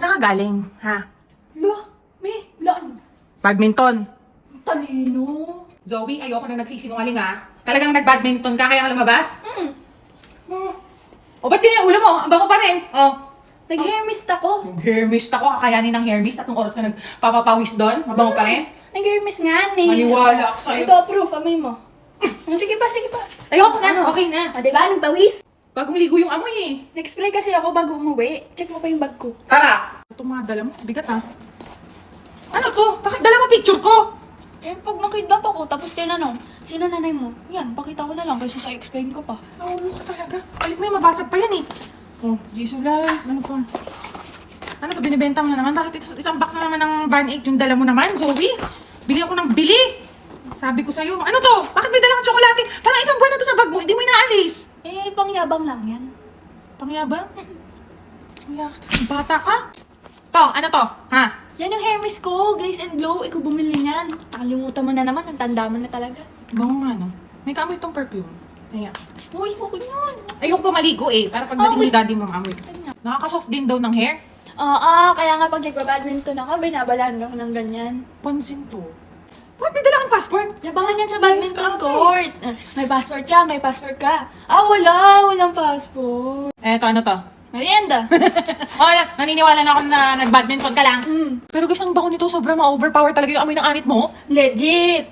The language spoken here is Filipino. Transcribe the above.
Saan ka galing, ha? Lo, me, laan. Badminton. Talino. Zoe, ayoko na nagsisinungaling ha. Talagang nag-badminton ka kaya ka lumabas? Hmm, Oh. O ba't ganyan ulo mo? Ang bango pa rin. Oh. nag-hair mist ako. Hair mist ako, kakayanin ng hair mist. Atong oras ka nagpapapawis doon. Mabango pa rin. Nag-hair mist nga ni. Maniwala ako sa'yo. Ito, proof, amoy mo. Oh, sige pa, sige pa. Ayoko na, okay na. O, diba, nagpawis? Bagong ligo yung amoy eh. Nag-spray kasi ako bago umuwi. Check mo pa yung bag ko. Tara! Ito mga dala mo, bigat ha. Ano to? Bakit dala mo picture ko? Eh, pag nakidnap ako, tapos tinanong, sino nanay mo? Yan, pakita ko na lang kasi sa explain ko pa. Naulo ka talaga. Balik mo yung mabasag pa yan eh. Oh, Jisulay, ano pa? Ano to, binibenta mo na naman? Bakit is- isang box na naman ng Van 8 yung dala mo naman, Zoe? Bili ako ng bili. Sabi ko sa'yo, ano to? Bakit may dala kang tsokolate? Parang isang buwan na to sa bag mo, hindi mo inaalis. Eh, pangyabang lang yan. Pangyabang? Wala, bata ka? To, ano to? Ha? Yan yung hair mist ko, Grace and Glow. Ikaw bumili niyan. Nakalimutan mo na naman, ang tanda mo na talaga. Bango nga, no? May kamoy itong perfume. Ayan. Uy, okay yun. Ayoko pa maligo eh, para pagdating Okay. ni daddy mo amoy. Nakaka-soft din daw ng hair. Oo, kaya nga pag nagpa-badminton ako, binabalaan ako ng ganyan. Pansin to. Bakit may dala kang passport? Yabangan yan sa badminton ate. court. Ah, May passport ka, may passport ka. Ah, wala, walang passport. Eto, ano to? Merienda. oh, na- naniniwala na ako na nag-badminton ka lang. mm, Pero guys, ang bango nito, sobrang ma-overpower talaga yung amoy ng anit mo. legit.